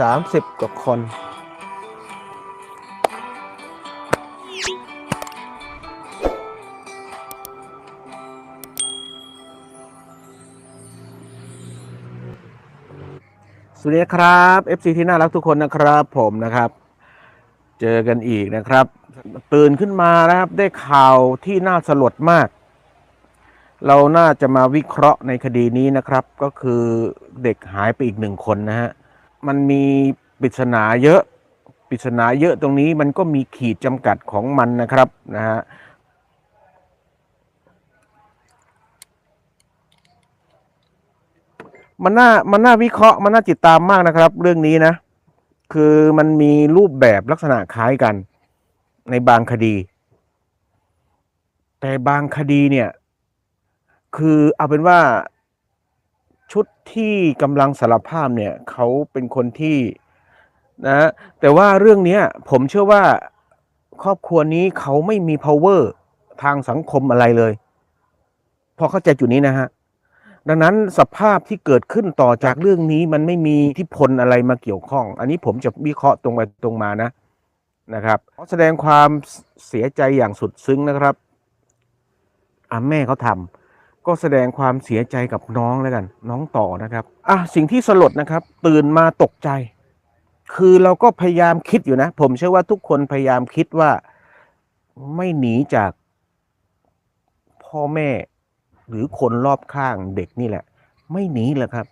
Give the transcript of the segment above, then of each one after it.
30 กว่าคน สวัสดีครับ FC ที่น่ารักทุกคนนะครับผมนะครับ เจอกันอีกนะครับ ตื่นขึ้นมานะครับได้ข่าวที่น่าสลดมากเราน่าจะมาวิเคราะห์ในคดีนี้นะครับ ก็คือเด็กหายไปอีกหนึ่งคนนะฮะ มันมีปริศนาเยอะปริศนาเยอะตรงนี้มันก็มีขีดจำกัดของมันนะครับนะฮะมันน่ามันน่าวิเคราะห์มันน่าติดตามมากนะครับ เรื่องนี้นะ คือมันมีรูปแบบลักษณะคล้ายกันในบางคดี แต่บางคดีเนี่ย คือเอาเป็นว่า ที่กำลังสารภาพเนี่ยเขาเป็นคนที่นะแต่ว่าเรื่องนี้ผมเชื่อว่าครอบครัวนี้เขาไม่มี power ทางสังคมอะไรเลย พอเข้าใจจุดนี้นะฮะ ดังนั้นสภาพที่เกิดขึ้นต่อจากเรื่องนี้มันไม่มีที่พลอะไรมาเกี่ยวข้อง อันนี้ผมจะวิเคราะห์ตรงไปตรงมานะนะครับขอแสดงความเสียใจอย่างสุดซึ้งนะครับอะแม่เขาทำ ก็แสดงความเสียใจกับน้องแล้วกัน น้องต่อนะครับอะสิ่งที่สลดนะครับ ตื่นมาตกใจ คือเราก็พยายามคิดอยู่นะ ผมเชื่อว่าทุกคนพยายามคิดว่าไม่หนีจากพ่อแม่หรือคนรอบข้างเด็กนี่แหละ ไม่หนีแหละครับ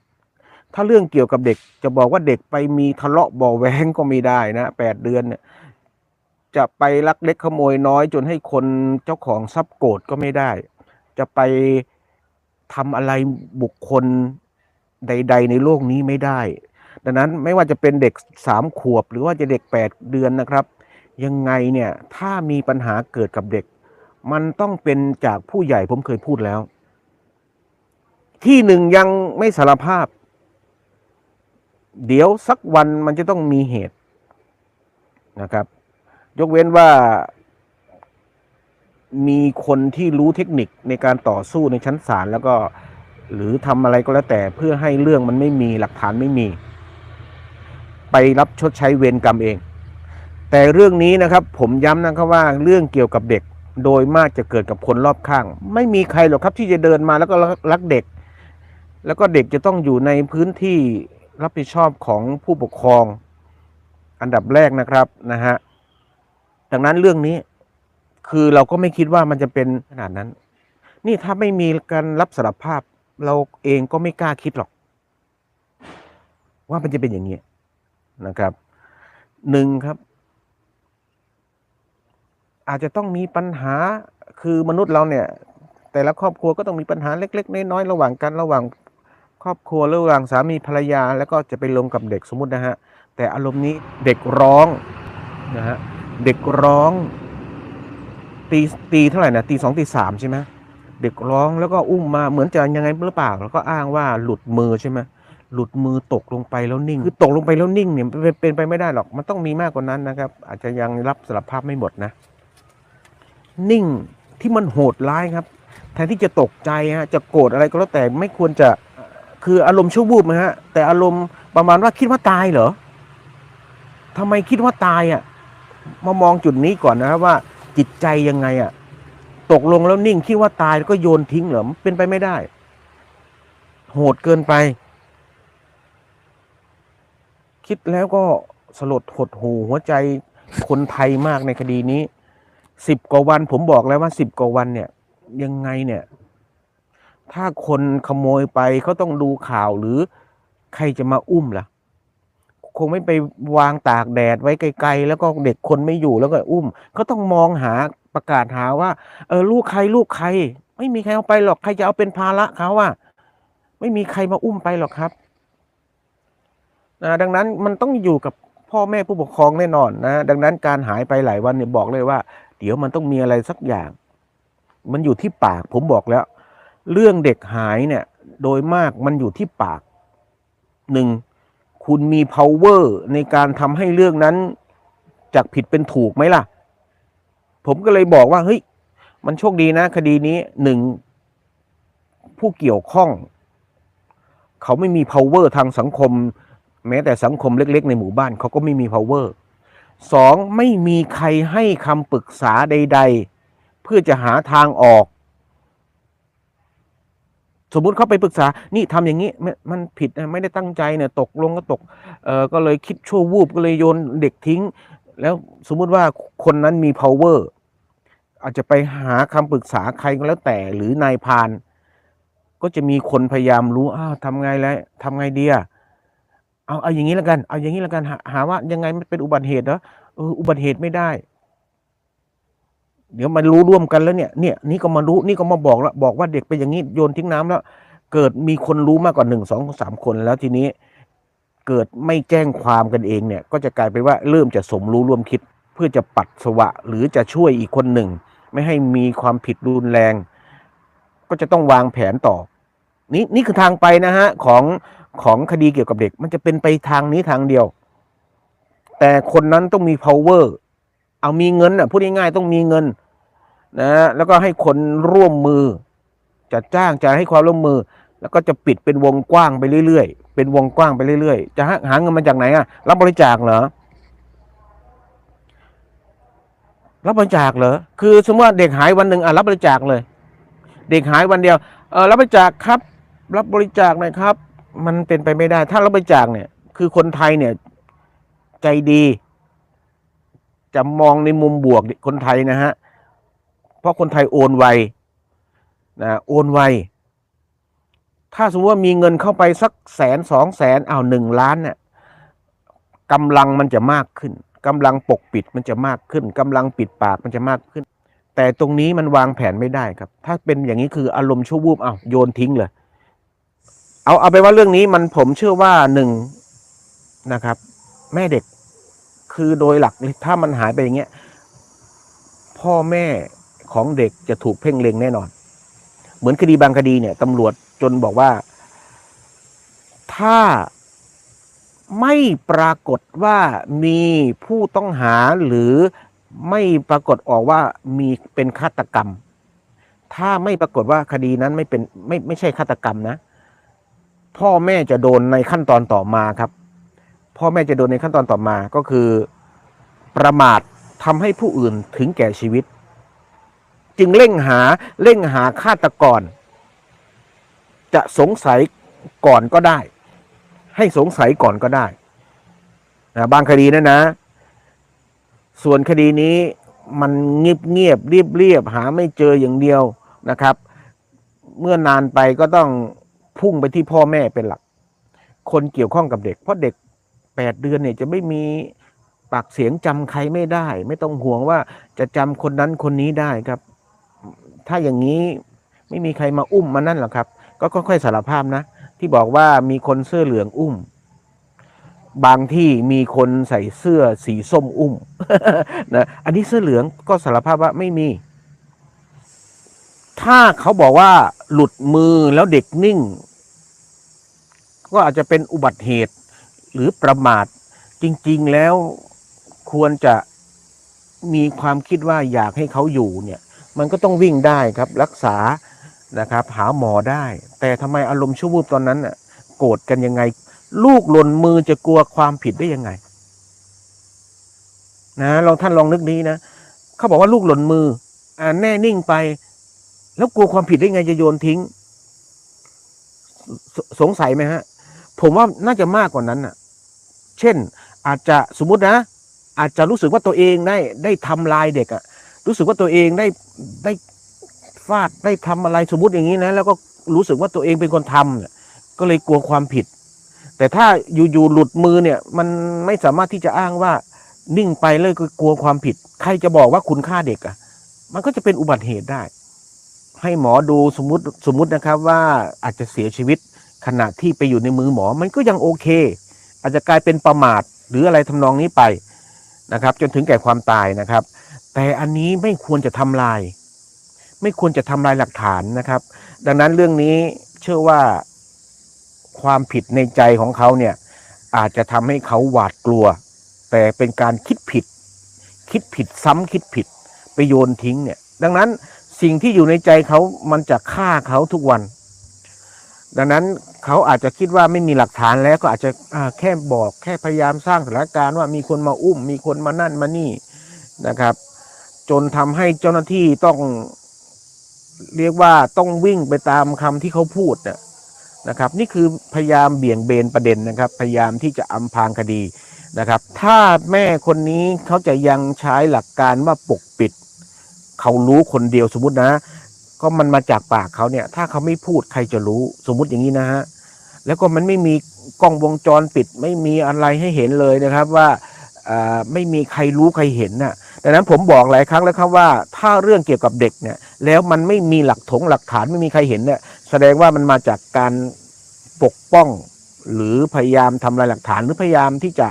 ถ้าเรื่องเกี่ยวกับเด็กจะบอกว่าเด็กไปมีทะเลาะบาะแวงก็ไม่ได้นะแปดเดือนเนี่ยจะไปลักเล็กขโมยน้อยจนให้คนเจ้าของทรัพย์โกรธก็ไม่ได้ จะไป ทำอะไรบุคคลใด ๆ ในโลกนี้ไม่ได้ ดังนั้นไม่ว่าจะเป็นเด็กสามขวบ หรือว่าจะเด็กแปดเดือนนะครับ ยังไงเนี่ยถ้ามีปัญหาเกิดกับเด็ก มันต้องเป็นจากผู้ใหญ่ผมเคยพูดแล้ว ที่หนึ่งยังไม่สารภาพ เดี๋ยวสักวันมันจะต้องมีเหตุนะครับ ยกเว้นว่า มีคนที่รู้เทคนิคในการต่อสู้ในชั้นศาลแล้วก็ หรือทำอะไรก็แล้วแต่เพื่อให้เรื่องมันไม่มีหลักฐานไม่มี ไปรับชดใช้เวรกรรมเอง แต่เรื่องนี้นะครับ ผมย้ำนะครับว่าเรื่องเกี่ยวกับเด็กโดยมากจะเกิดกับคนรอบข้าง ไม่มีใครหรอกครับที่จะเดินมาแล้วก็รักเด็ก แล้วก็เด็กจะต้องอยู่ในพื้นที่รับผิดชอบของผู้ปกครอง อันดับแรกนะครับนะฮะดังนั้นเรื่องนี้ คือเราก็ไม่คิดว่ามันจะเป็นขนาดนั้น นี่ถ้าไม่มีการรับสารภาพ เราเองก็ไม่กล้าคิดหรอก ว่ามันจะเป็นอย่างนี้นะครับหนึ่งครับ อาจจะต้องมีปัญหาคือมนุษย์เราเนี่ย แต่ละครอบครัวก็ต้องมีปัญหาเล็ก ๆ น้อยๆระหว่างกันระหว่างครอบครัวระหว่างสามีภรรยา แล้วก็จะไปลงกับเด็กสมมตินะฮะแต่อารมณ์นี้เด็กร้องนะฮะเด็กร้อง ตีตีเท่าไหร่นะตีสองตีสามใช่ไหมเด็กร้องแล้วก็อุ้มมาเหมือนจะยังไงหรือเปล่าแล้วก็อ้างว่าหลุดมือใช่ไหมหลุดมือตกลงไปแล้วนิ่ง คือตกลงไปแล้วนิ่งเนี่ยเป็นเป็นไปไม่ได้หรอก มันต้องมีมากกว่านั้นนะครับ อาจจะยังรับสารภาพไม่หมดนะ นิ่งที่มันโหดร้ายครับ แทนที่จะตกใจฮะจะโกรธอะไรก็แล้วแต่ไม่ควรจะคืออารมณ์ชั่ววูบนะฮะ แต่อารมณ์ประมาณว่าคิดว่าตายเหรอทำไมคิดว่าตายอะมามองจุดนี้ก่อนนะครับว่า จิตใจยังไงอะตกลงแล้วนิ่งคิดว่าตายแล้วก็โยนทิ้งเหรอเป็นไปไม่ได้ โหดเกินไป คิดแล้วก็สลดหดหูหัวใจคนไทยมากในคดีนี้สิบกว่าวันผมบอกแล้วว่าสิบกว่าวันเนี่ย ยังไงเนี่ย ถ้าคนขโมยไปเขาต้องดูข่าวหรือใครจะมาอุ้มล่ะ คงไม่ไปวางตากแดดไว้ไกลๆ แล้วก็เด็กคนไม่อยู่แล้วก็อุ้มเขาต้องมองหาประกาศหาว่า เออลูกใครลูกใคร ไม่มีใครเอาไปหรอกใครจะเอาเป็นภาระเขาอะไม่มีใครมาอุ้มไปหรอกครับนะดังนั้นมันต้องอยู่กับพ่อแม่ผู้ปกครองแน่นอนนะดังนั้นการหายไปหลายวันเนี่ยบอกเลยว่า เดี๋ยวมันต้องมีอะไรสักอย่าง มันอยู่ที่ปาก ผมบอกแล้ว เรื่องเด็กหายเนี่ย โดยมากมันอยู่ที่ปากหนึ่ง คุณมี power ในการทำให้เรื่องนั้นจากผิดเป็นถูกไหมล่ะ ผมก็เลยบอกว่าเฮ้ยมันโชคดีนะ คดีนี้หนึ่งผู้เกี่ยวข้อง เขาไม่มี power ทางสังคม แม้แต่สังคมเล็ก ๆ ในหมู่บ้านเขาก็ไม่มี power สองไม่มีใครให้คำปรึกษาใด ๆ เพื่อจะหาทางออก สมมุติเขาไปปรึกษา นี่ทำอย่างนี้มันผิดนะไม่ได้ตั้งใจเนี่ยตกลงก็ตกเออก็เลยคิดชั่ววูบก็เลยโยนเด็กทิ้ง แล้วสมมุติว่าคนนั้นมี power อาจจะไปหาคำปรึกษาใครก็แล้วแต่หรือนายพาน ก็จะมีคนพยายามรู้อ้าวทำไงแล้วทำไงดีอะเอาเอาอย่างนี้แล้วกัน เอาอย่างนี้แล้วกันหาหาว่ายังไงมันเป็นอุบัติเหตุเหรอเอออุบัติเหตุไม่ได้ เดี๋ยวมันรู้ร่วมกันแล้วเนี่ยเนี่ยนี่ก็มารู้นี่ก็มาบอกแล้วบอกว่าเด็กเป็นอย่างนี้โยนทิ้งน้ำแล้ว เกิดมีคนรู้มากกว่าหนึ่งสองสามคนแล้วทีนี้เกิดไม่แจ้งความกันเองเนี่ย ก็จะกลายเป็นว่าเริ่มจะสมรู้ร่วมคิด เพื่อจะปัดสวะหรือจะช่วยอีกคนหนึ่ง ไม่ให้มีความผิดรุนแรง ก็จะต้องวางแผนต่อ นี่นี่คือทางไปนะฮะของของคดีเกี่ยวกับเด็ก มันจะเป็นไปทางนี้ทางเดียว แต่คนนั้นต้องมี power เอามีเงินอะพูดง่ายๆต้องมีเงินนะแล้วก็ให้คนร่วมมือ จะจ้างจะให้ความร่วมมือ แล้วก็จะปิดเป็นวงกว้างไปเรื่อยๆ เป็นวงกว้างไปเรื่อยๆ จะหาเงินมาจากไหนอะรับบริจาคเหรอรับบริจาคเหรอคือสมมติว่าเด็กหายวันหนึ่งอะรับบริจาคเลย เด็กหายวันเดียวเออรับบริจาคครับ รับบริจาคหน่อยครับ มันเป็นไปไม่ได้ ถ้ารับบริจาคเนี่ย คือคนไทยเนี่ย ใจดี จะมองในมุมบวกคนไทยนะฮะ เพราะคนไทยโอนไวนะโอนไว ถ้าสมมติว่ามีเงินเข้าไปสักแสนสองแสนอ้าวหนึ่งล้านเนี่ยกำลังมันจะมากขึ้นกำลังปกปิดมันจะมากขึ้นกำลังปิดปากมันจะมากขึ้น แต่ตรงนี้มันวางแผนไม่ได้ครับ ถ้าเป็นอย่างนี้คืออารมณ์ชั่ววูบอ้าวโยนทิ้งเลย เอาเอาไปว่าเรื่องนี้มันผมเชื่อว่าหนึ่งนะครับ แม่เด็ก คือโดยหลักถ้ามันหายไปอย่างเงี้ยพ่อแม่ของเด็กจะถูกเพ่งเล็งแน่นอน เหมือนคดีบางคดีเนี่ยตำรวจจนบอกว่า ถ้าไม่ปรากฏว่ามีผู้ต้องหาหรือไม่ปรากฏออกว่ามีเป็นฆาตกรรม ถ้าไม่ปรากฏว่าคดีนั้นไม่เป็นไม่ไม่ใช่ฆาตกรรมนะ พ่อแม่จะโดนในขั้นตอนต่อมาครับ พ่อแม่จะโดนในขั้นตอนต่อมาก็คือ ประมาททำให้ผู้อื่นถึงแก่ชีวิต จึงเร่งหาเร่งหาฆาตกร จะสงสัยก่อนก็ได้ ให้สงสัยก่อนก็ได้นะบางคดีนะนะ ส่วนคดีนี้มันเงียบเงียบเรียบเรียบหาไม่เจออย่างเดียวนะครับ เมื่อนานไปก็ต้องพุ่งไปที่พ่อแม่เป็นหลัก คนเกี่ยวข้องกับเด็ก เพราะเด็ก แปดเดือนเนี่ยจะไม่มีปากเสียงจำใครไม่ได้ ไม่ต้องห่วงว่าจะจำคนนั้นคนนี้ได้ครับ ถ้าอย่างนี้ไม่มีใครมาอุ้มมานั่นหรอกครับ ก็ค่อยๆสารภาพนะ ที่บอกว่ามีคนเสื้อเหลืองอุ้ม บางที่มีคนใส่เสื้อสีส้มอุ้มนะอันนี้เสื้อเหลืองก็สารภาพว่าไม่มี ถ้าเขาบอกว่าหลุดมือแล้วเด็กนิ่ง ก็อาจจะเป็นอุบัติเหตุ หรือประมาทจริง ๆ แล้วควรจะมีความคิดว่าอยากให้เขาอยู่เนี่ย มันก็ต้องวิ่งได้ครับรักษานะครับ หาหมอได้ แต่ทำไมอารมณ์ชั่ววูบตอนนั้นน่ะโกรธกันยังไง ลูกหล่นมือจะกลัวความผิดได้ยังไง นะลองท่านลองนึกนี้นะเขาบอกว่าลูกหล่นมือ อ่าแน่นิ่งไป แล้วกลัวความผิดได้ไงจะโยนทิ้งสสงสัยไหมฮะ ผมว่าน่าจะมากกว่านั้นน่ะ เช่น อาจจะสมมุตินะ อาจจะรู้สึกว่าตัวเองได้ได้ทำลายเด็กอะรู้สึกว่าตัวเองได้ได้ฟาดได้ทำอะไรสมมติอย่างนี้นะ แล้วก็รู้สึกว่าตัวเองเป็นคนทำเนี่ยก็เลยกลัวความผิด แต่ถ้าอยู่ๆหลุดมือเนี่ย มันไม่สามารถที่จะอ้างว่า นิ่งไปเลยก็กลัวความผิด ใครจะบอกว่าคุณฆ่าเด็กอะมันก็จะเป็นอุบัติเหตุได้ ให้หมอดูสมมติสมมตินะครับว่าอาจจะเสียชีวิต ขณะที่ไปอยู่ในมือหมอมันก็ยังโอเค อาจจะกลายเป็นประมาทหรืออะไรทำนองนี้ไปนะครับ จนถึงแก่ความตายนะครับ แต่อันนี้ไม่ควรจะทำลาย ไม่ควรจะทำลายหลักฐานนะครับ ดังนั้นเรื่องนี้เชื่อว่าความผิดในใจของเขาเนี่ยอาจจะทำให้เขาหวาดกลัว แต่เป็นการคิดผิด คิดผิดซ้ำคิดผิดไปโยนทิ้งเนี่ย ดังนั้นสิ่งที่อยู่ในใจเขามันจะฆ่าเขาทุกวัน ดังนั้นเขาอาจจะคิดว่าไม่มีหลักฐานแล้วก็อาจจะแค่บอกแค่พยายามสร้างสถานการณ์ว่ามีคนมาอุ้ม มีคนมานั่นมานี่นะครับ จนทำให้เจ้าหน้าที่ต้องเรียกว่าต้องวิ่งไปตามคำที่เขาพูดนะนะครับ นี่คือพยายามเบี่ยงเบนประเด็นนะครับ พยายามที่จะอำพรางคดีนะครับ ถ้าแม่คนนี้เขาจะยังใช้หลักการว่าปกปิด เขารู้คนเดียวสมมตินะ ก็มันมาจากปากเขาเนี่ย ถ้าเขาไม่พูดใครจะรู้ สมมุติอย่างนี้นะฮะแล้วก็มันไม่มีกล้องวงจรปิด ไม่มีอะไรให้เห็นเลยนะครับว่าไม่มีใครรู้ใครเห็นน่ะดังนั้นผมบอกหลายครั้งแล้วครับว่าถ้าเรื่องเกี่ยวกับเด็กเนี่ย แล้วมันไม่มีหลักถงหลักฐานไม่มีใครเห็นเนี่ย แสดงว่ามันมาจากการปกป้อง หรือพยายามทำลายหลักฐานหรือพยายามที่จะ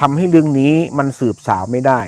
ทำให้เรื่องนี้มันสืบสาวไม่ได้